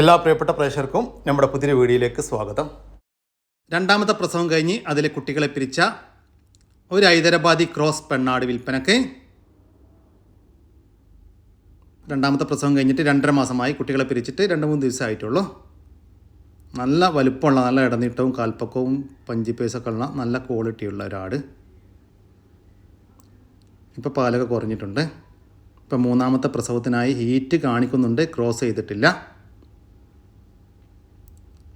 എല്ലാ പ്രിയപ്പെട്ട പ്രേക്ഷകർക്കും നമ്മുടെ പുതിയ വീഡിയോയിലേക്ക് സ്വാഗതം. രണ്ടാമത്തെ പ്രസവം കഴിഞ്ഞ് അതിലെ കുട്ടികളെ പിരിച്ച ഒരു ഹൈദരാബാദി ക്രോസ് പെണ്ണാട് വിൽപ്പനക്ക് രണ്ടാമത്തെ പ്രസവം കഴിഞ്ഞിട്ട് രണ്ടര മാസമായി കുട്ടികളെ പിരിച്ചിട്ട് രണ്ട് മൂന്ന് ദിവസമായിട്ടുള്ളൂ നല്ല വലുപ്പമുള്ള നല്ല ഇടനീട്ടവും കാൽപ്പക്കവും പഞ്ചിപ്പേസൊക്കെ ഉള്ള നല്ല ക്വാളിറ്റിയുള്ള ഒരാട്. ഇപ്പോൾ പാലൊക്കെ കുറഞ്ഞിട്ടുണ്ട്. ഇപ്പം മൂന്നാമത്തെ പ്രസവത്തിനായി ഹീറ്റ് കാണിക്കുന്നുണ്ട് ക്രോസ് ചെയ്തിട്ടില്ല.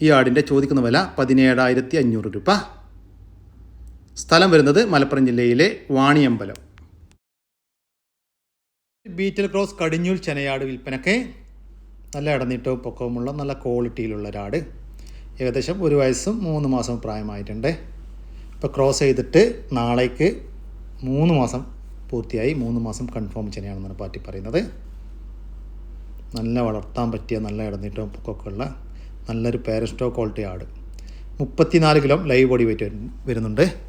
ഈ ആടിന്റെ ചോദിക്കുന്ന വില പതിനേഴായിരത്തി അഞ്ഞൂറ് രൂപ. സ്ഥലം വരുന്നത് മലപ്പുറം ജില്ലയിലെ വാണിയമ്പലം. ബീറ്റൽ ക്രോസ് കടിഞ്ഞൂൽ ചെനയാട് വിൽപ്പനക്ക് നല്ല ഇടനീട്ടവും പൊക്കവുമുള്ള നല്ല ക്വാളിറ്റിയിലുള്ള ഒരാട് ഏകദേശം ഒരു വയസ്സും മൂന്ന് മാസവും പ്രായമായിട്ടുണ്ട്. ഇപ്പോൾ ക്രോസ് ചെയ്തിട്ട് നാളേക്ക് മൂന്ന് മാസം പൂർത്തിയായി. മൂന്ന് മാസം കൺഫേം ചെനയാണെന്നാണ് പാർട്ടി പറയുന്നത്. നല്ല വളർത്താൻ പറ്റിയ നല്ല ഇടനീട്ടവും പൊക്കമൊക്കെ ഉള്ള നല്ലൊരു പാരസ്റ്റോ ക്വാളിറ്റി ആട് മുപ്പത്തിനാല് കിലോ ലൈവ് ബോഡി വെയിറ്റ് വരുന്നുണ്ട്.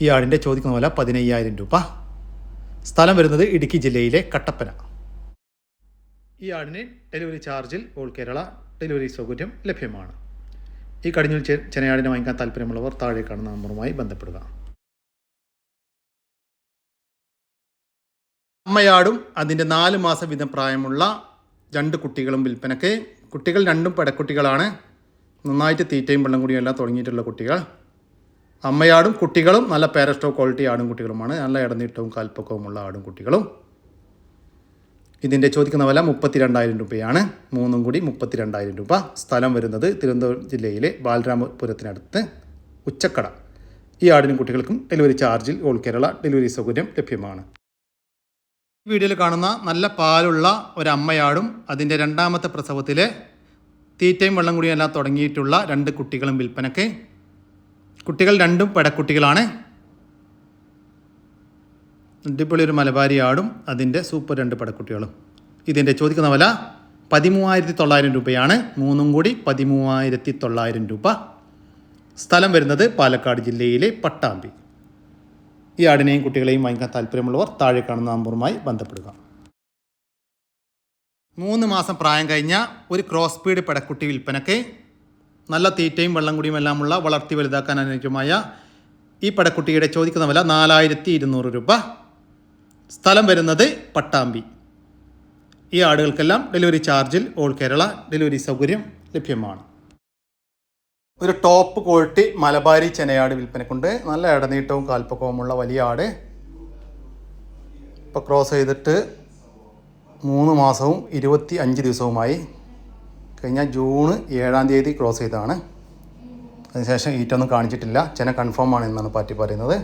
ഈ ആടിന്റെ ചോദിക്കുന്ന വില പതിനയ്യായിരം രൂപ. സ്ഥലം വരുന്നത് ഇടുക്കി ജില്ലയിലെ കട്ടപ്പന. ഈ ആടിന് ഡെലിവറി ചാർജിൽ ഓൾ കേരള ഡെലിവറി സൗകര്യം ലഭ്യമാണ്. ഈ കടിഞ്ഞൂൽ ചെ- ചെനയാടിനെ വാങ്ങിക്കാൻ താല്പര്യമുള്ളവർ താഴെ കാണുന്ന നമ്പറുമായി ബന്ധപ്പെടുക. അമ്മയാടും അതിന്റെ നാല് മാസം വീതം പ്രായമുള്ള രണ്ട് കുട്ടികളും വിൽപ്പനക്ക് കുട്ടികൾ രണ്ടും പടക്കുട്ടികളാണ് നന്നായിട്ട് തീറ്റയും വെള്ളം കുടിയും എല്ലാം തുടങ്ങിയിട്ടുള്ള കുട്ടികൾ. അമ്മയാടും കുട്ടികളും നല്ല പാരസ്റ്റോ ക്വാളിറ്റി ആടും കുട്ടികളുമാണ്. നല്ല ഇടനീട്ടവും കാൽപ്പക്കവുമുള്ള ആടും കുട്ടികളും. ഇതിന്റെ ചോദിക്കുന്ന വില മുപ്പത്തിരണ്ടായിരം രൂപയാണ്. മൂന്നും കൂടി മുപ്പത്തിരണ്ടായിരം രൂപ. സ്ഥലം വരുന്നത് തിരുവനന്തപുരം ജില്ലയിലെ ബാലരാമപുരത്തിനടുത്ത് ഉച്ചക്കട. ഈ ആടിനും കുട്ടികൾക്കും ഡെലിവറി ചാർജിൽ ഓൾ കേരള ഡെലിവറി സൗകര്യം ലഭ്യമാണ്. വീഡിയോയിൽ കാണുന്ന നല്ല പാലുള്ള ഒരമ്മയാടും അതിന്റെ രണ്ടാമത്തെ പ്രസവത്തിലെ തീറ്റയും വെള്ളം എല്ലാം തുടങ്ങിയിട്ടുള്ള രണ്ട് കുട്ടികളും വിൽപ്പനക്ക് കുട്ടികൾ രണ്ടും പെടക്കുട്ടികളാണ്. അടിപൊളി ഒരു മലബാരി ആടും അതിന്റെ സൂപ്പർ രണ്ട് പടക്കുട്ടികളും. ഇതിന്റെ ചോദിക്കുന്ന വില പതിമൂവായിരത്തി തൊള്ളായിരം രൂപയാണ്. മൂന്നും കൂടി പതിമൂവായിരത്തി തൊള്ളായിരം രൂപ. സ്ഥലം വരുന്നത് പാലക്കാട് ജില്ലയിലെ പട്ടാമ്പി. ഈ ആടിനെയും കുട്ടികളെയും വാങ്ങിക്കാൻ താല്പര്യമുള്ളവർ താഴെ കാണുന്ന നമ്പറുമായി ബന്ധപ്പെടുക. മൂന്ന് മാസം പ്രായം കഴിഞ്ഞ ഒരു ക്രോസ് സ്പീഡ് പെടക്കുട്ടി വിൽപ്പനയ്ക്ക് നല്ല തീറ്റയും വെള്ളം കുടിയും എല്ലാമുള്ള വളർത്തി വലുതാക്കാൻ അനുയോജ്യമായ ഈ പടക്കുട്ടിയുടെ ചോദിക്കുന്ന വില നാലായിരത്തി ഇരുന്നൂറ് രൂപ. സ്ഥലം വരുന്നത് പട്ടാമ്പി. ഈ ആടുകൾക്കെല്ലാം ഡെലിവറി ചാർജിൽ ഓൾ കേരള ഡെലിവറി സൗകര്യം ലഭ്യമാണ്. ഒരു ടോപ്പ് ക്വാളിറ്റി മലബാരി ചെനയാട് വിൽപ്പനക്കുണ്ട്. നല്ല ഇടനീട്ടവും കാൽപ്പക്കവുമുള്ള വലിയ ആട്. ഇപ്പോൾ ക്രോസ് ചെയ്തിട്ട് മൂന്ന് മാസവും ഇരുപത്തി അഞ്ച് ദിവസവുമായി. കഴിഞ്ഞ ജൂൺ ഏഴാം തീയതി ക്രോസ് ചെയ്തതാണ്. അതിനുശേഷം ഈറ്റൊന്നും കാണിച്ചിട്ടില്ല. ചെന കൺഫേം ആണ് എന്നാണ് പാറ്റി പറയുന്നത്.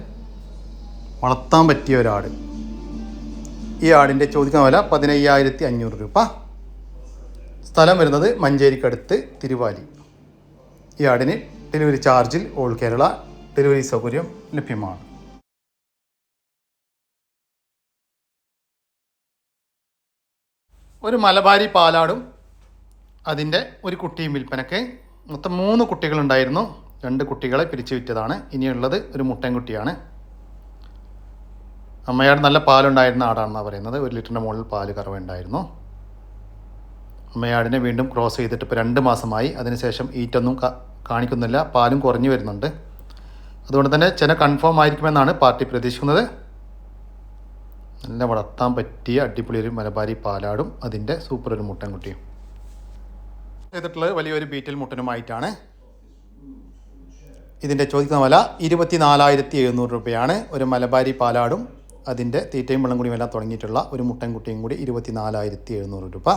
വളർത്താൻ പറ്റിയ ഒരാട് ഈ ആടിന്റെ ചോദിക്കുന്ന വില പതിനയ്യായിരത്തി അഞ്ഞൂറ് രൂപ. സ്ഥലം വരുന്നത് മഞ്ചേരിക്കടുത്ത് തിരുവാലി. ആടിന് ഡെലിവറി ചാർജിൽ ഓൾ കേരള ഡെലിവറി സൗകര്യം ലഭ്യമാണ്. ഒരു മലബാരി പാലാടും അതിന്റെ ഒരു കുട്ടിയും വിൽപ്പനക്ക് മൊത്തം മൂന്ന് കുട്ടികളുണ്ടായിരുന്നു. രണ്ട് കുട്ടികളെ പിരിച്ചു വിറ്റതാണ്. ഇനിയുള്ളത് ഒരു മുട്ടൻകുട്ടിയാണ്. അമ്മയാട് നല്ല പാലുണ്ടായിരുന്ന ആടാണെന്നാണ് പറയുന്നത്. ഒരു ലിറ്ററിന്റെ മുകളിൽ പാൽ കറവുണ്ടായിരുന്നു അമ്മയാടിനെ വീണ്ടും ക്രോസ് ചെയ്തിട്ട് ഇപ്പോൾ രണ്ട് മാസമായി. അതിനുശേഷം ഈറ്റൊന്നും കാണിക്കുന്നില്ല. പാലും കുറഞ്ഞു വരുന്നുണ്ട്. അതുകൊണ്ട് തന്നെ ചെന കൺഫേം ആയിരിക്കുമെന്നാണ് പാർട്ടി പ്രതീക്ഷിക്കുന്നത്. നല്ല വളർത്താൻ പറ്റിയ അടിപൊളി ഒരു മലബാരി പാലാടും അതിന്റെ സൂപ്പർ ഒരു മുട്ടൻകുട്ടിയും. ചെയ്തിട്ടുള്ളത് വലിയൊരു ബീറ്റിൽ മുട്ടനുമായിട്ടാണ്. ഇതിന്റെ ചോദിക്കുന്ന വില ഇരുപത്തി നാലായിരത്തി എഴുന്നൂറ് രൂപയാണ്. ഒരു മലബാരി പാലാടും അതിന്റെ തീറ്റയും വെള്ളം കൂടിയും എല്ലാം തുടങ്ങിയിട്ടുള്ള ഒരു മുട്ടൻകുട്ടിയും കൂടി ഇരുപത്തി നാലായിരത്തി എഴുന്നൂറ് രൂപ.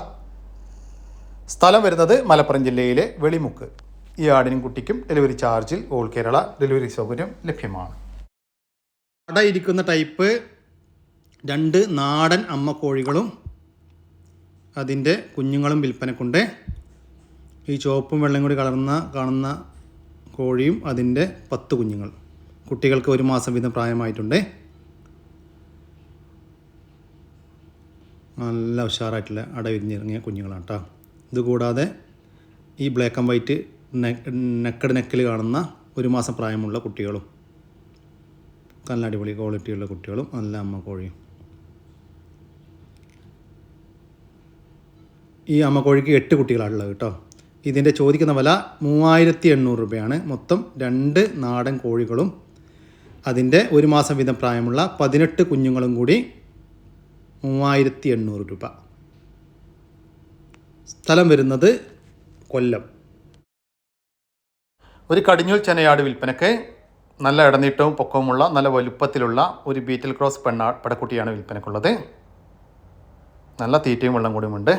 സ്ഥലം വരുന്നത് മലപ്പുറം ജില്ലയിലെ വെളിമുക്ക്. ഈ ആടിനും കുട്ടിക്കും ഡെലിവറി ചാർജിൽ ഓൾ കേരള ഡെലിവറി സൗകര്യം ലഭ്യമാണ്. അട ഇരിക്കുന്ന ടൈപ്പ് രണ്ട് നാടൻ അമ്മ കോഴികളും അതിന്റെ കുഞ്ഞുങ്ങളും വിൽപ്പനക്കുണ്ട്. ഈ ചുവപ്പും വെള്ളം കൂടി കലർന്ന കാണുന്ന കോഴിയും അതിന്റെ പത്ത് കുഞ്ഞുങ്ങൾ. കുട്ടികൾക്ക് ഒരു മാസം വീതം പ്രായമായിട്ടുണ്ട്. നല്ല ഉഷാറായിട്ടുള്ള അട വിരിഞ്ഞിറങ്ങിയ കുഞ്ഞുങ്ങളാണ് കേട്ടോ ഇതുകൂടാതെ ഈ ബ്ലാക്ക് ആൻഡ് വൈറ്റ് നെക്കഡ് നെക്കിൽ കാണുന്ന ഒരു മാസം പ്രായമുള്ള കുട്ടികളും നല്ല അടിപൊളി ക്വാളിറ്റിയുള്ള കുട്ടികളും നല്ല അമ്മ കോഴിയും. ഈ അമ്മ കോഴിക്ക് എട്ട് കുട്ടികളാണുള്ളത് കേട്ടോ. ഇതിന്റെ ചോദിക്കുന്ന വില മൂവായിരത്തി എണ്ണൂറ് രൂപയാണ്. മൊത്തം രണ്ട് നാടൻ കോഴികളും അതിന്റെ ഒരു മാസം വീതം പ്രായമുള്ള പതിനെട്ട് കുഞ്ഞുങ്ങളും കൂടി മൂവായിരത്തി എണ്ണൂറ് രൂപ. സ്ഥലം വരുന്നത് കൊല്ലം. ഒരു കടിഞ്ഞൂൽ ചെനയാട് വിൽപ്പനയ്ക്ക് നല്ല ഇടനീട്ടവും പൊക്കവുമുള്ള നല്ല വലുപ്പത്തിലുള്ള ഒരു ബീറ്റൽ ക്രോസ് പെണ്ണാ പടക്കുട്ടിയാണ് വിൽപ്പനക്കുള്ളത് നല്ല തീറ്റയും വെള്ളം കൂടിയുമുണ്ട്.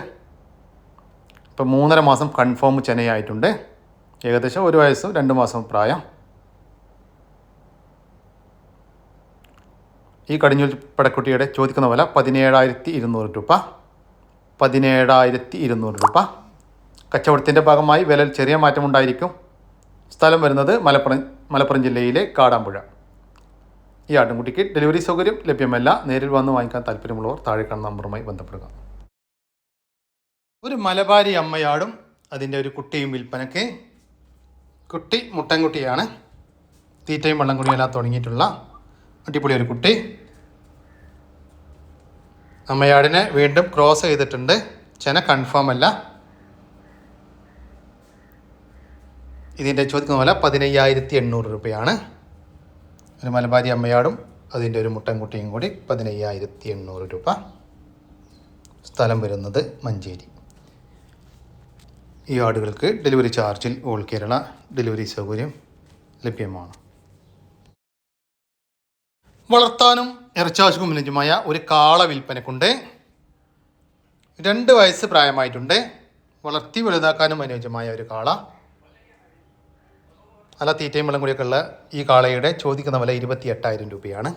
ഇപ്പം മൂന്നര മാസം കൺഫേം ചെനയായിട്ടുണ്ട്. ഏകദേശം ഒരു വയസ്സും രണ്ട് മാസം പ്രായം. ഈ കടിഞ്ഞൂൽ പടക്കുട്ടിയുടെ ചോദിക്കുന്ന വില പതിനേഴായിരത്തി ഇരുന്നൂറ് രൂപ. പതിനേഴായിരത്തി ഇരുന്നൂറ് രൂപ. കച്ചവടത്തിന്റെ ഭാഗമായി വിലയിൽ ചെറിയ മാറ്റമുണ്ടായിരിക്കും. സ്ഥലം വരുന്നത് മലപ്പുറം മലപ്പുറം ജില്ലയിലെ കാടാമ്പുഴ. ഈ ആട്ടിൻകുട്ടിക്ക് ഡെലിവറി സൗകര്യം ലഭ്യമല്ല. നേരിൽ വന്ന് വാങ്ങിക്കാൻ താല്പര്യമുള്ളവർ താഴെ കാണുന്ന നമ്പറുമായി ബന്ധപ്പെടുക. ഒരു മലബാരി അമ്മയാടും അതിന്റെ ഒരു കുട്ടിയും വിൽപ്പനയ്ക്ക്. കുട്ടി മുട്ടൻകുട്ടിയാണ്. തീറ്റയും വെള്ളം കുടിയെല്ലാം തുടങ്ങിയിട്ടുള്ള അടിപൊളി ഒരു കുട്ടി. അമ്മയാടിനെ വീണ്ടും ക്രോസ് ചെയ്തിട്ടുണ്ട്. ചെന കൺഫേം അല്ല. ഇതിന്റെ ചോദിക്കുന്ന പോലെ പതിനയ്യായിരത്തി എണ്ണൂറ് രൂപയാണ്. ഒരു മലബാരി അമ്മയാടും അതിന്റെ ഒരു മുട്ടൻകുട്ടിയും കൂടി പതിനയ്യായിരത്തി എണ്ണൂറ് രൂപ. സ്ഥലം വരുന്നത് മഞ്ചേരി. ഈ ആടുകൾക്ക് ഡെലിവറി ചാർജിൽ ഓൾ കേരള ഡെലിവറി സൗകര്യം ലഭ്യമാണ്. വളർത്താനും ഇറച്ചാവശ്യക്കും ലഭ്യമായ ഒരു കാള വിൽപ്പനക്കുണ്ട്. രണ്ട് വയസ്സ് പ്രായമായിട്ടുണ്ട്. വളർത്തി വലുതാക്കാനും അനുയോജ്യമായ ഒരു കാള. നല്ല തീറ്റയും വെള്ളം കൂടിയൊക്കെ ഉള്ള ഈ കാളയുടെ ചോദിക്കുന്ന വില ഇരുപത്തി എട്ടായിരം രൂപയാണ്.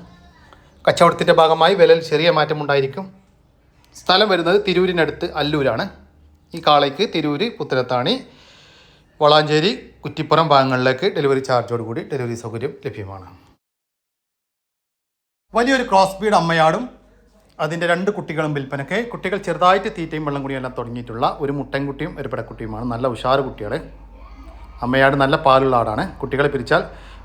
കച്ചവടത്തിന്റെ ഭാഗമായി വിലയിൽ ചെറിയ മാറ്റമുണ്ടായിരിക്കും സ്ഥലം വരുന്നത് തിരൂരിനടുത്ത് അല്ലൂരാണ്. ഈ കാളയ്ക്ക് തിരൂര് പുത്തനത്താണി വളാഞ്ചേരി കുറ്റിപ്പുറം ഭാഗങ്ങളിലേക്ക് ഡെലിവറി ചാർജോടുകൂടി ഡെലിവറി സൗകര്യം ലഭ്യമാണ്. വലിയൊരു ക്രോസ് ബീഡ് അമ്മയാടും അതിന്റെ രണ്ട് കുട്ടികളും വിൽപ്പനയ്ക്ക്. കുട്ടികൾ ചെറുതായിട്ട് തീറ്റയും വെള്ളം കുടിയും എല്ലാം തുടങ്ങിയിട്ടുള്ള ഒരു മുട്ടൻകുട്ടിയും ഒരു പിടക്കുട്ടിയുമാണ്. നല്ല ഉഷാറ് കുട്ടികൾ അമ്മയാട് നല്ല പാലുള്ള ആടാണ്. കുട്ടികളെ പിരിച്ചാൽ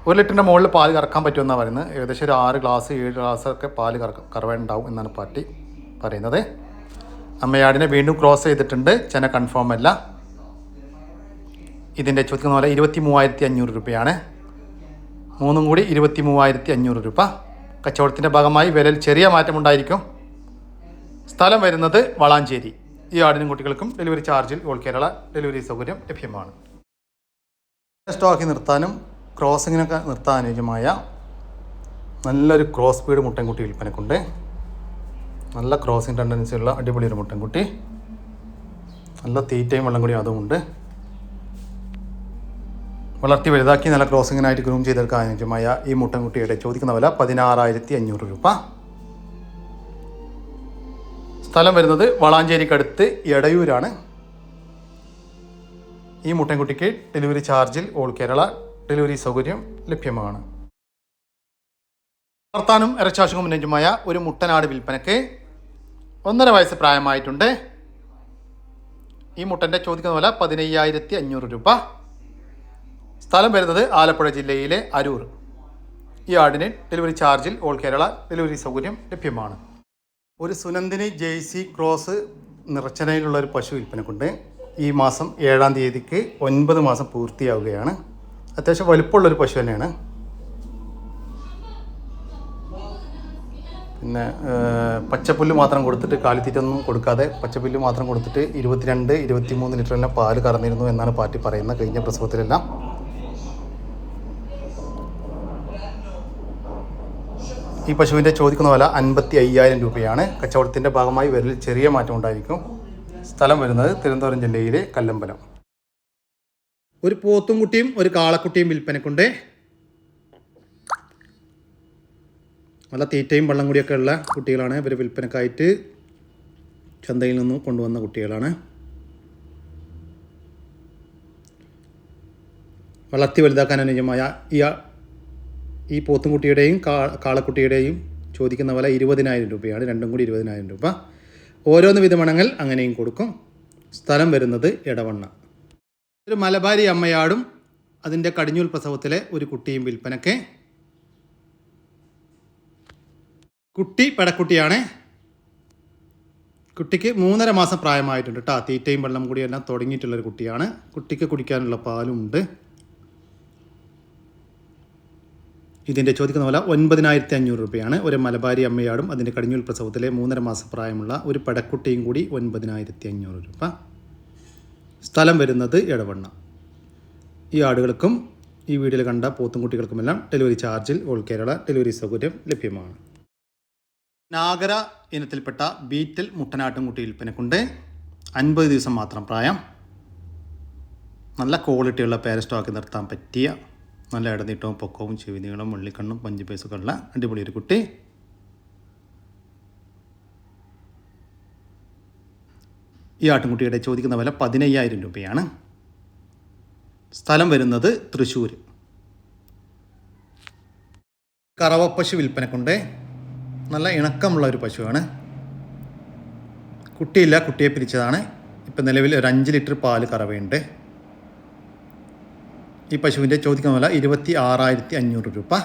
ഒരു ലിറ്ററിന്റെ മുകളിൽ പാൽ കറക്കാൻ പറ്റുമെന്നാണ് പറയുന്നത്. ഏകദേശം ഒരു ആറ് ഗ്ലാസ് ഏഴ് ഗ്ലാസ് ഒക്കെ പാൽ കറക്ക കറവേണ്ടാവും എന്നാണ് പാർട്ടി പറയുന്നത്. അമ്മയാടിനെ വീണ്ടും ക്രോസ് ചെയ്തിട്ടുണ്ട്. ചെന കൺഫേം അല്ല. ഇതിന്റെ ചോദിക്കുന്ന പോലെ ഇരുപത്തി മൂവായിരത്തി അഞ്ഞൂറ് രൂപയാണ്. മൂന്നും കൂടി ഇരുപത്തി മൂവായിരത്തി അഞ്ഞൂറ് രൂപ. കച്ചവടത്തിന്റെ ഭാഗമായി വിലയിൽ ചെറിയ മാറ്റമുണ്ടായിരിക്കും സ്ഥലം വരുന്നത് വളാഞ്ചേരി. ഈ ആടിനും കുട്ടികൾക്കും ഡെലിവറി ചാർജിൽ ഓൾ കേരള ഡെലിവറി സൗകര്യം ലഭ്യമാണ്. സ്റ്റോക്കി നിർത്താനും ക്രോസിങ്ങിനൊക്കെ നിർത്താൻ അനുയോജ്യമായ നല്ലൊരു ക്രോസ് സ്പീഡ് മുട്ടൻകുട്ടി വിൽപ്പനക്കുണ്ട്. നല്ല ക്രോസിങ് ടെൻഡൻസിയുള്ള അടിപൊളി ഒരു മുട്ടൻകുട്ടി. നല്ല തീറ്റയും വെള്ളം കൂടിയും അതുമുണ്ട്. വളർത്തി വലുതാക്കി നല്ല ക്രോസിങ്ങിനായിട്ട് ഗ്രൂം ചെയ്തെടുക്കാൻ അനുയോജ്യമായ ഈ മുട്ടൻകുട്ടിയുടെ ചോദിക്കുന്ന വില പതിനാറായിരത്തി അഞ്ഞൂറ് രൂപ. സ്ഥലം വരുന്നത് വളാഞ്ചേരിക്കടുത്ത് എടയൂരാണ്. ഈ മുട്ടൻകുട്ടിക്ക് ഡെലിവറി ചാർജിൽ ഓൾ കേരള ഡെലിവറി സൗകര്യം ലഭ്യമാണ്. വളർത്താനും ഇറച്ചാശുക്കും മുന്നേറ്റുമായ ഒരു മുട്ടനാട് വിൽപ്പനയ്ക്ക് ഒന്നര വയസ്സ് പ്രായമായിട്ടുണ്ട്. ഈ മുട്ടന്റെ ചോദിക്കുന്ന വില പതിനയ്യായിരത്തി അഞ്ഞൂറ് രൂപ. സ്ഥലം വരുന്നത് ആലപ്പുഴ ജില്ലയിലെ അരൂർ. ഈ ആടിന് ഡെലിവറി ചാർജിൽ ഓൾ കേരള ഡെലിവറി സൗകര്യം ലഭ്യമാണ്. ഒരു സുനന്ദിനി ജെയ്സി ക്രോസ് നിറച്ചനയിലുള്ള ഒരു പശു വിൽപ്പനക്കുണ്ട്. ഈ മാസം ഏഴാം തീയതിക്ക് ഒൻപത് മാസം പൂർത്തിയാവുകയാണ്. അത്യാവശ്യം വലുപ്പമുള്ളൊരു പശു തന്നെയാണ്. പിന്നെ പച്ചപ്പുല്ല് മാത്രം കൊടുത്തിട്ട് കാലിത്തീറ്റൊന്നും കൊടുക്കാതെ പച്ചപ്പുല്ല് മാത്രം കൊടുത്തിട്ട് ഇരുപത്തിരണ്ട് ഇരുപത്തിമൂന്ന് ലിറ്ററിനെ പാൽ കറന്നിരുന്നു എന്നാണ് പാർട്ടി പറയുന്നത് കഴിഞ്ഞ പ്രസവത്തിലെല്ലാം ഈ പശുവിന്റെ ചോദിക്കുന്ന വില അൻപത്തി അയ്യായിരം രൂപയാണ്. കച്ചവടത്തിന്റെ ഭാഗമായി വിരലിൽ ചെറിയ മാറ്റം ഉണ്ടായിരിക്കും. സ്ഥലം വരുന്നത് തിരുവനന്തപുരം ജില്ലയിലെ കല്ലമ്പലം. ഒരു പോത്തും കുട്ടിയും ഒരു കാളക്കുട്ടിയും വിൽപ്പനക്കുണ്ട്. നല്ല തീറ്റയും വെള്ളം കൂടിയൊക്കെ ഉള്ള കുട്ടികളാണ് ഇവർ വിൽപ്പനക്കായിട്ട് ചന്തയിൽ നിന്ന് കൊണ്ടുവന്ന കുട്ടികളാണ്. വളർത്തി വലുതാക്കാൻ അനുയോജ്യമായ ഈ ഈ പോത്തുംകുട്ടിയുടെയും കാ കാളക്കുട്ടിയുടെയും ചോദിക്കുന്ന പോലെ ഇരുപതിനായിരം രൂപയാണ്. രണ്ടും കൂടി ഇരുപതിനായിരം രൂപ. ഓരോന്ന് വിധമണങ്ങൾ അങ്ങനെയും കൊടുക്കും. സ്ഥലം വരുന്നത് ഇടവണ്ണ ഒരു മലബാരി അമ്മയാടും അതിന്റെ കടിഞ്ഞൂൽ പ്രസവത്തിലെ ഒരു കുട്ടിയും വിൽപ്പനയ്ക്ക്. കുട്ടി പെടക്കുട്ടിയാണ്. കുട്ടിക്ക് മൂന്നര മാസം പ്രായമായിട്ടുണ്ട് കേട്ടോ തീറ്റയും വെള്ളം കൂടി എല്ലാം തുടങ്ങിയിട്ടുള്ളൊരു കുട്ടിയാണ്. കുട്ടിക്ക് കുടിക്കാനുള്ള പാലും ഉണ്ട് ഇതിന്റെ ചോദിക്കുന്ന പോലെ ഒൻപതിനായിരത്തി അഞ്ഞൂറ് രൂപയാണ്. ഒരു മലബാരി അമ്മയാടും അതിന്റെ കടിഞ്ഞൂൽ പ്രസവത്തിലെ മൂന്നര മാസ പ്രായമുള്ള ഒരു പടക്കുട്ടിയും കൂടി ഒൻപതിനായിരത്തി അഞ്ഞൂറ് രൂപ. സ്ഥലം വരുന്നത് ഇടവണ്ണ ഈ ആടുകൾക്കും ഈ വീഡിയോയിൽ കണ്ട പോത്തും കുട്ടികൾക്കുമെല്ലാം ഡെലിവറി ചാർജിൽ ഓൾ കേരള ഡെലിവറി സൗകര്യം ലഭ്യമാണ്. നാഗര ഇനത്തിൽപ്പെട്ട ബീറ്റൽ മുട്ടനാട്ടുംകുട്ടി വിൽപ്പനക്കുണ്ട്. അൻപത് ദിവസം മാത്രം പ്രായം. നല്ല ക്വാളിറ്റിയുള്ള പേര സ്റ്റോക്ക് നിർത്താൻ പറ്റിയ നല്ല ഇടനീട്ടവും പൊക്കവും ചെവിനീളം വെള്ളിക്കണ്ണും പഞ്ചുപേസൊക്കെ ഉള്ള അടിപൊളി ഒരു കുട്ടി. ഈ ആട്ടിൻകുട്ടിയുടെ ചോദിക്കുന്ന വില പതിനയ്യായിരം രൂപയാണ്. സ്ഥലം വരുന്നത് തൃശ്ശൂർ കറവപ്പശു വിൽപ്പനക്കുണ്ട്. നല്ല ഇണക്കമുള്ള ഒരു പശുവാണ്. കുട്ടിയില്ല കുട്ടിയെ പിരിച്ചതാണ്. ഇപ്പം നിലവിൽ ഒരു അഞ്ച് ലിറ്റർ പാൽ കറവയുണ്ട്. ഈ പശുവിന്റെ ചോദിക്കുന്ന വില ഇരുപത്തി ആറായിരത്തി അഞ്ഞൂറ് രൂപ.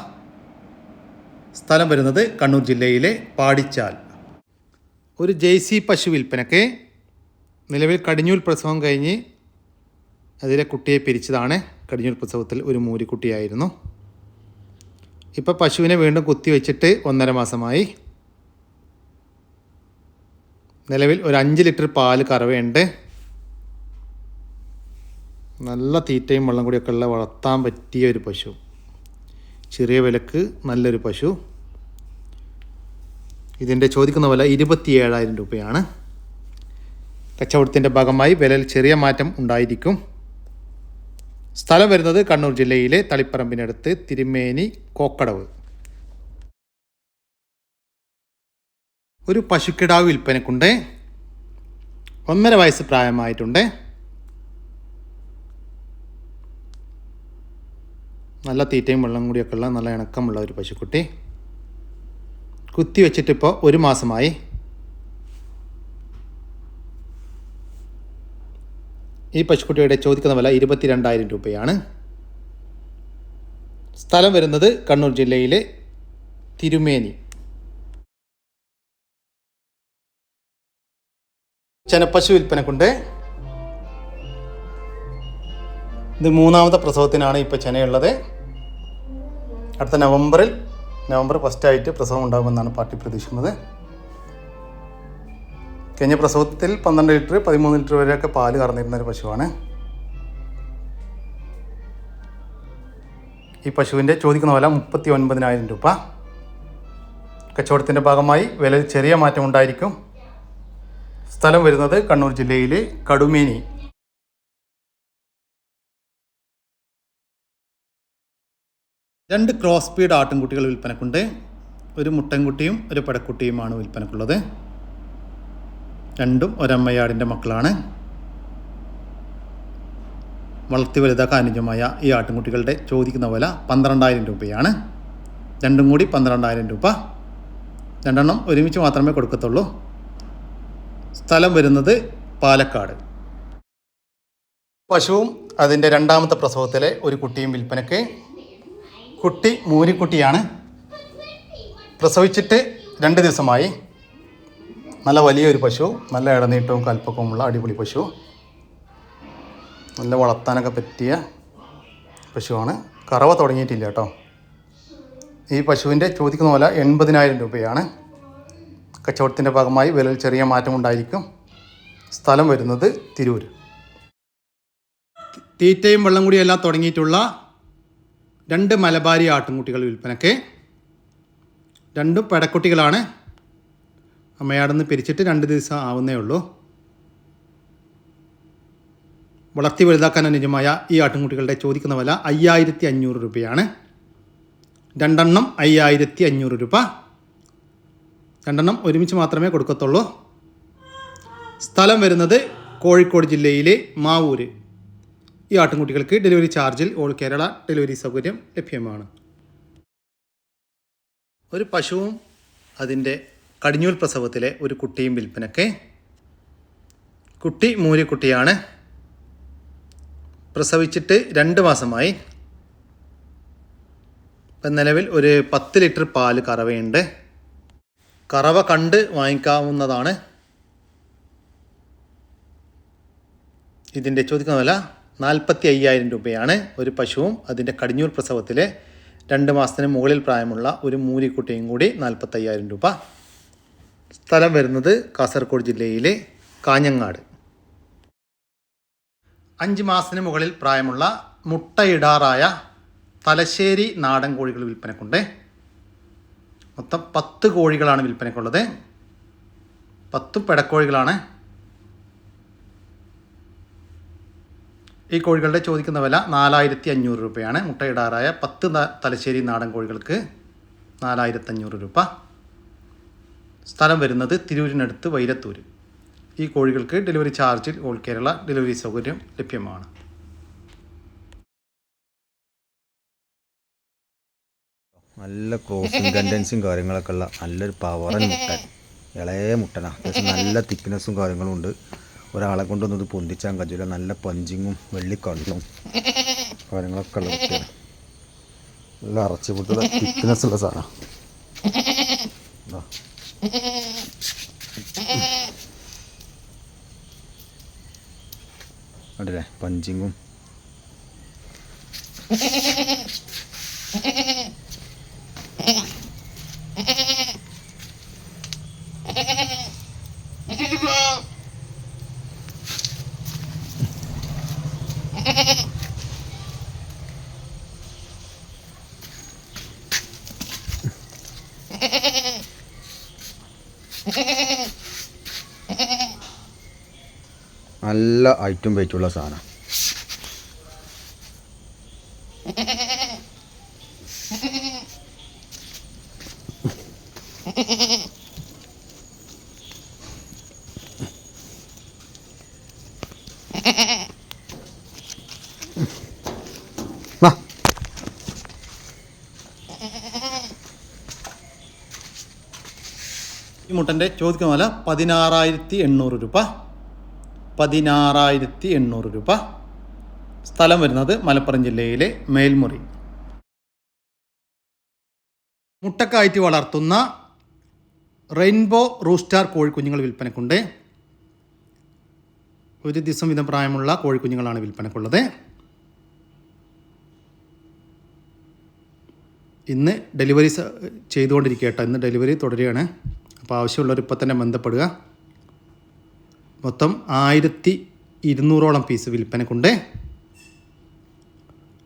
സ്ഥലം വരുന്നത് കണ്ണൂർ ജില്ലയിലെ പാടിച്ചാൽ. ഒരു ജെയ്സി പശു വിൽപ്പനയ്ക്ക് നിലവിൽ കടിഞ്ഞൂൽ പ്രസവം കഴിഞ്ഞ് അതിലെ കുട്ടിയെ പിരിച്ചതാണ്. കടിഞ്ഞൂൽ പ്രസവത്തിൽ ഒരു മൂരിക്കുട്ടിയായിരുന്നു. ഇപ്പോൾ പശുവിനെ വീണ്ടും കുത്തിവെച്ചിട്ട് ഒന്നര മാസമായി. നിലവിൽ ഒരു അഞ്ച് ലിറ്റർ പാൽ കറവയുണ്ട്. നല്ല തീറ്റയും വെള്ളം കൂടിയൊക്കെ ഉള്ള വളർത്താൻ പറ്റിയ ഒരു പശു. ചെറിയ വിലക്ക് നല്ലൊരു പശു. ഇതിന്റെ ചോദിക്കുന്ന വില ഇരുപത്തി ഏഴായിരം രൂപയാണ്. കച്ചവടത്തിന്റെ ഭാഗമായി വിലയിൽ ചെറിയ മാറ്റം ഉണ്ടായിരിക്കും. സ്ഥലം വരുന്നത് കണ്ണൂർ ജില്ലയിലെ തളിപ്പറമ്പിനടുത്ത് തിരുമേനി കോക്കടവ്. ഒരു പശുക്കിടാവ് വിൽപ്പനക്കുണ്ട്. ഒന്നര വയസ്സ് പ്രായമായിട്ടുണ്ട്. നല്ല തീറ്റയും വെള്ളം കൂടിയൊക്കെ ഉള്ള നല്ല ഇണക്കമുള്ള ഒരു പശുക്കുട്ടി. കുത്തി വെച്ചിട്ടിപ്പോൾ ഒരു മാസമായി. ഈ പശുക്കുട്ടിയുടെ ചോദിക്കുന്ന വില ഇരുപത്തി രണ്ടായിരം രൂപയാണ്. സ്ഥലം വരുന്നത് കണ്ണൂർ ജില്ലയിലെ തിരുമേനി. ചെനപ്പശു വിൽപ്പനക്കുണ്ട് ഇത് മൂന്നാമത്തെ പ്രസവത്തിനാണ് ഇപ്പോൾ ചെനയുള്ളത്. അടുത്ത നവംബറിൽ നവംബർ ഫസ്റ്റായിട്ട് പ്രസവം ഉണ്ടാകുമെന്നാണ് പാർട്ടി പ്രതീക്ഷിക്കുന്നത്. കഴിഞ്ഞ പ്രസവത്തിൽ പന്ത്രണ്ട് ലിറ്റർ പതിമൂന്ന് ലിറ്റർ വരെയൊക്കെ പാൽ കറന്നിരുന്ന ഒരു പശുവാണ്. ഈ പശുവിന്റെ ചോദിക്കുന്ന വില മുപ്പത്തി ഒൻപതിനായിരം രൂപ. കച്ചവടത്തിന്റെ ഭാഗമായി വില ചെറിയ മാറ്റം ഉണ്ടായിരിക്കും സ്ഥലം വരുന്നത് കണ്ണൂർ ജില്ലയിലെ കടുമേനി രണ്ട് ക്രോസ് സ്പീഡ് ആട്ടിൻകുട്ടികൾ വിൽപ്പനക്കുണ്ട്. ഒരു മുട്ടൻകുട്ടിയും ഒരു പടക്കുട്ടിയുമാണ് വിൽപ്പനക്കുള്ളത്. രണ്ടും ഒരമ്മയാടിന്റെ മക്കളാണ്. വളർത്തി വലുതാക്കാൻ അനുജമായ ഈ ആട്ടിൻകുട്ടികളുടെ ചോദിക്കുന്ന വില പന്ത്രണ്ടായിരം രൂപയാണ്. രണ്ടും കൂടി പന്ത്രണ്ടായിരം രൂപ. രണ്ടെണ്ണം ഒരുമിച്ച് മാത്രമേ കൊടുക്കത്തുള്ളൂ. സ്ഥലം വരുന്നത് പാലക്കാട്. പശുവും അതിന്റെ രണ്ടാമത്തെ പ്രസവത്തിലെ ഒരു കുട്ടിയും വിൽപ്പനയ്ക്ക് കുട്ടി മൂരിക്കുട്ടിയാണ് പ്രസവിച്ചിട്ട് രണ്ട് ദിവസമായി. നല്ല വലിയൊരു പശു നല്ല ഇടനീട്ടവും കൽപ്പക്കവുമുള്ള അടിപൊളി പശു. നല്ല വളർത്താനൊക്കെ പറ്റിയ പശുവാണ്. കറവ തുടങ്ങിയിട്ടില്ല കേട്ടോ. ഈ പശുവിന്റെ ചോദിക്കുന്ന പോലെ എൺപതിനായിരം രൂപയാണ്. കച്ചവടത്തിന്റെ ഭാഗമായി വിലയിൽ ചെറിയ മാറ്റമുണ്ടായിരിക്കും സ്ഥലം വരുന്നത് തിരൂർ തീറ്റയും വെള്ളം കൂടിയെല്ലാം തുടങ്ങിയിട്ടുള്ള രണ്ട് മലബാരി ആട്ടിൻകുട്ടികൾ വിൽപ്പനയ്ക്ക് രണ്ടും പെടക്കുട്ടികളാണ്. അമ്മയാടെന്ന് പിരിച്ചിട്ട് രണ്ട് ദിവസം ആവുന്നേ ഉള്ളൂ. വളർത്തി വലുതാക്കാൻ അനുജമായ ഈ ആട്ടിൻകുട്ടികളുടെ ചോദിക്കുന്ന വില അയ്യായിരത്തി അഞ്ഞൂറ് രൂപയാണ്. രണ്ടെണ്ണം അയ്യായിരത്തി അഞ്ഞൂറ് രൂപ. രണ്ടെണ്ണം ഒരുമിച്ച് മാത്രമേ കൊടുക്കത്തുള്ളൂ. സ്ഥലം വരുന്നത് കോഴിക്കോട് ജില്ലയിലെ മാവൂര്. ഈ ആട്ടിൻകുട്ടികൾക്ക് ഡെലിവറി ചാർജിൽ ഓൾ കേരള ഡെലിവറി സൗകര്യം ലഭ്യമാണ്. ഒരു പശുവും അതിന്റെ കടിഞ്ഞൂൽ പ്രസവത്തിലെ ഒരു കുട്ടിയും വിൽപ്പനയ്ക്ക് കുട്ടി മൂരിക്കുട്ടിയാണ് പ്രസവിച്ചിട്ട് രണ്ട് മാസമായി. ഇപ്പം നിലവിൽ ഒരു പത്ത് ലിറ്റർ പാൽ കറവയുണ്ട്. കറവ കണ്ട് വാങ്ങിക്കാവുന്നതാണ്. ഇതിന്റെ ചോദിക്കുന്ന വില നാൽപ്പത്തി അയ്യായിരം രൂപയാണ് ഒരു പശുവും അതിന്റെ കടിഞ്ഞൂർ പ്രസവത്തിലെ രണ്ട് മാസത്തിന് മുകളിൽ പ്രായമുള്ള ഒരു മൂലിക്കുട്ടിയും കൂടി നാൽപ്പത്തി അയ്യായിരം രൂപ. സ്ഥലം വരുന്നത് കാസർഗോഡ് ജില്ലയിലെ കാഞ്ഞങ്ങാട്. അഞ്ച് മാസത്തിന് മുകളിൽ പ്രായമുള്ള മുട്ടയിടാറായ തലശ്ശേരി നാടൻ കോഴികൾ വിൽപ്പനക്കുണ്ട്. മൊത്തം പത്ത് കോഴികളാണ് വിൽപ്പനക്കുള്ളത്. പത്ത് പെടക്കോഴികളാണ്. ഈ കോഴികളുടെ ചോദിക്കുന്ന വില നാലായിരത്തി അഞ്ഞൂറ് രൂപയാണ്. മുട്ടയിടാറായ പത്ത് തലശ്ശേരി നാടൻ കോഴികൾക്ക് നാലായിരത്തി അഞ്ഞൂറ് രൂപ. സ്ഥലം വരുന്നത് തിരൂരിനടുത്ത് വൈരത്തൂർ ഈ കോഴികൾക്ക് ഡെലിവറി ചാർജിൽ ഓൾ കേരള ഡെലിവറി സൗകര്യം ലഭ്യമാണ്. നല്ല ക്രോസും ടെൻഡൻസിയും കാര്യങ്ങളൊക്കെ ഉള്ള നല്ലൊരു പവറൻ മുട്ടൻ ഇളയ മുട്ടനാണ് അത്യാവശ്യം നല്ല തിക്നെസ്സും കാര്യങ്ങളും ഉണ്ട്. ഒരാളെ കൊണ്ടൊന്നും ഇത് പൊന്തിച്ചാൻ കഴിയില്ല നല്ല പഞ്ചിങ്ങും വെള്ളിക്കള്ളും കാര്യങ്ങളൊക്കെ ഉള്ള മുട്ടയാണ് നല്ല അറച്ചു മുട്ടുള്ള തിക്നെസ് ഉള്ള സാധനം. അല്ലേ പഞ്ചിങ്ങും. നല്ല ഐറ്റും വെയിറ്റുള്ള സാധനം. മുട്ടന്റെ ചോദിക്കുന്ന പോലെ പതിനാറായിരത്തി എണ്ണൂറ് രൂപ. പതിനാറായിരത്തി എണ്ണൂറ് രൂപ. സ്ഥലം വരുന്നത് മലപ്പുറം ജില്ലയിലെ മേൽമുറി. മുട്ടക്കായിട്ട് വളർത്തുന്ന റെയിൻബോ റൂസ്റ്റാർ കോഴിക്കുഞ്ഞുങ്ങൾ വിൽപ്പനക്കുണ്ട്. ഒരു ദിവസം വീതം പ്രായമുള്ള കോഴിക്കുഞ്ഞുങ്ങളാണ് വിൽപ്പനക്കുള്ളത്. ഇന്ന് ഡെലിവറി ചെയ്തുകൊണ്ടിരിക്കുക കേട്ടോ. ഇന്ന് ഡെലിവറി തുടരുകയാണ്. അപ്പോൾ ആവശ്യമുള്ളവർ ഇപ്പോൾ തന്നെ ബന്ധപ്പെടുക. മൊത്തം ആയിരത്തി ഇരുന്നൂറോളം പീസ് വിൽപ്പനക്കുണ്ട്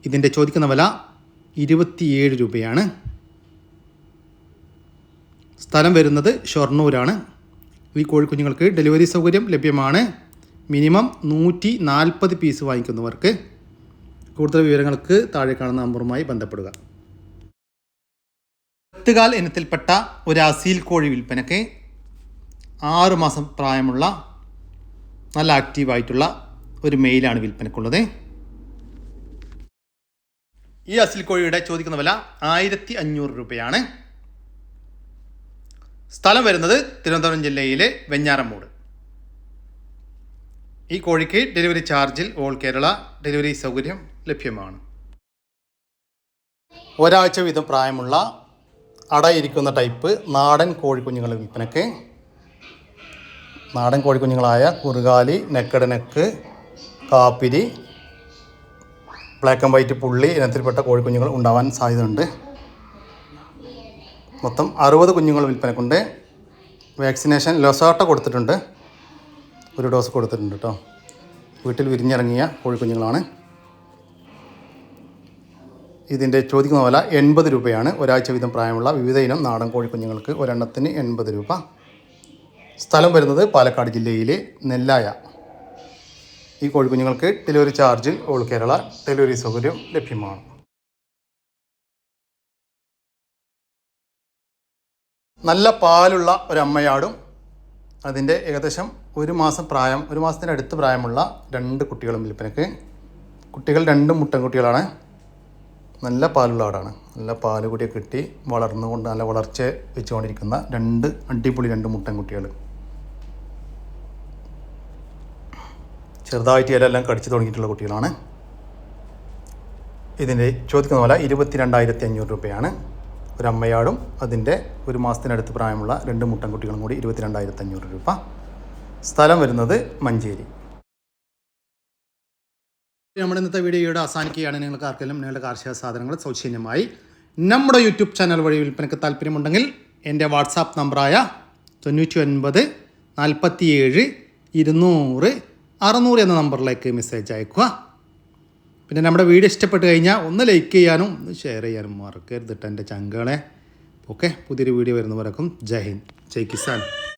ഇതിന്റെ ചോദിക്കുന്ന വില ഇരുപത്തിയേഴ് രൂപയാണ്. സ്ഥലം വരുന്നത് ഷൊർണൂരാണ്. ഈ കോഴിക്കുഞ്ഞുങ്ങൾക്ക് ഡെലിവറി സൗകര്യം ലഭ്യമാണ്. മിനിമം നൂറ്റി നാൽപ്പത് പീസ് വാങ്ങിക്കുന്നവർക്ക്. കൂടുതൽ വിവരങ്ങൾക്ക് താഴെ കാണുന്ന നമ്പറുമായി ബന്ധപ്പെടുക. എത്തുകാൽ ഇനത്തിൽപ്പെട്ട ഒരു അസീൽ കോഴി വിൽപ്പനയ്ക്ക് ആറുമാസം പ്രായമുള്ള നല്ല ആക്റ്റീവായിട്ടുള്ള ഒരു മെയിലാണ് വിൽപ്പനക്കുള്ളത് ഈ അസിൽ കോഴിയുടെ ചോദിക്കുന്ന വില ആയിരത്തി അഞ്ഞൂറ് രൂപയാണ്. സ്ഥലം വരുന്നത് തിരുവനന്തപുരം ജില്ലയിലെ വെഞ്ഞാറമ്മൂട്. ഈ കോഴിക്ക് ഡെലിവറി ചാർജിൽ ഓൾ കേരള ഡെലിവറി സൗകര്യം ലഭ്യമാണ്. ഒരാഴ്ച വീതം പ്രായമുള്ള അടയിരിക്കുന്ന ടൈപ്പ് നാടൻ കോഴിക്കുഞ്ഞുങ്ങൾ വിൽപ്പനയ്ക്ക് നാടൻ കോഴിക്കുഞ്ഞുങ്ങളായ കുറുകാലി നെക്കട് നെക്ക് കാപ്പിരി ബ്ലാക്ക് ആൻഡ് വൈറ്റ് പുള്ളി ഇനത്തിൽപ്പെട്ട കോഴിക്കുഞ്ഞുങ്ങൾ ഉണ്ടാവാൻ സാധ്യതയുണ്ട്. മൊത്തം അറുപത് കുഞ്ഞുങ്ങൾ വിൽപ്പനക്കുണ്ട്. വാക്സിനേഷൻ ലൊസാട്ട കൊടുത്തിട്ടുണ്ട്. ഒരു ഡോസ് കൊടുത്തിട്ടുണ്ട് കേട്ടോ വീട്ടിൽ വിരിഞ്ഞിറങ്ങിയ കോഴിക്കുഞ്ഞുങ്ങളാണ്. ഇതിന്റെ ചോദിക്കുന്ന വില എൺപത് രൂപയാണ്. ഒരാഴ്ച വീതം പ്രായമുള്ള വിവിധ ഇനം നാടൻ കോഴിക്കുഞ്ഞുങ്ങൾക്ക് ഒരെണ്ണത്തിന് എൺപത് രൂപ. സ്ഥലം വരുന്നത് പാലക്കാട് ജില്ലയിലെ നെല്ലായ. ഈ കോഴിക്കുഞ്ഞുങ്ങൾക്ക് ഡെലിവറി ചാർജിൽ ഓൾ കേരള ഡെലിവറി സൗകര്യം ലഭ്യമാണ്. നല്ല പാലുള്ള ഒരമ്മയാടും. അതിന്റെ ഏകദേശം ഒരു മാസം പ്രായം ഒരു മാസത്തിന്റെ അടുത്ത് പ്രായമുള്ള രണ്ട് കുട്ടികളും വിൽപ്പനയ്ക്ക്. കുട്ടികൾ രണ്ടും മുട്ടൻ കുട്ടികളാണ് നല്ല പാലുള്ള ആടാണ്. നല്ല പാൽ കൂടിയൊക്കെ കിട്ടി വളർന്നുകൊണ്ട് നല്ല വളർച്ച വെച്ചുകൊണ്ടിരിക്കുന്ന രണ്ട് അടിപൊളി രണ്ട് മുട്ടൻ കുട്ടികൾ. ചെറുതായിട്ട് ഇലയെല്ലാം കടിച്ചു തുടങ്ങിയിട്ടുള്ള കുട്ടികളാണ്. ഇതിന്റെ ചോദിക്കുന്ന പോലെ ഇരുപത്തി രണ്ടായിരത്തി അഞ്ഞൂറ് രൂപയാണ്. ഒരു അമ്മയാടും അതിന്റെ ഒരു മാസത്തിനടുത്ത് പ്രായമുള്ള രണ്ട് മുട്ടൻ കുട്ടികളും കൂടി ഇരുപത്തി അഞ്ഞൂറ് രൂപ. സ്ഥലം വരുന്നത് മഞ്ചേരി. നമ്മുടെ ഇന്നത്തെ വീഡിയോയുടെ അവസാനിക്കുകയാണ്. നിങ്ങൾക്ക് ആർക്കെങ്കിലും നിങ്ങളുടെ കാർഷിക സാധനങ്ങൾ സൗജന്യമായി നമ്മുടെ യൂട്യൂബ് ചാനൽ വഴി വിൽപ്പനയ്ക്ക് താല്പര്യമുണ്ടെങ്കിൽ എന്റെ വാട്സാപ്പ് നമ്പറായ തൊണ്ണൂറ്റി ഒൻപത് നാൽപ്പത്തിയേഴ് ഇരുന്നൂറ് അറുന്നൂറ് എന്ന നമ്പറിലേക്ക് മെസ്സേജ് അയക്കുക. പിന്നെ നമ്മുടെ വീഡിയോ ഇഷ്ടപ്പെട്ട് കഴിഞ്ഞാൽ ഒന്ന് ലൈക്ക് ചെയ്യാനും ഒന്ന് ഷെയർ ചെയ്യാനും മറക്കരുത് കേട്ടോ എന്റെ ചങ്കുകളെ ഓക്കെ പുതിയൊരു വീഡിയോ വരുന്നവരക്കും ജയ് ഹിന്ദ്. ജയ് കിസാൻ.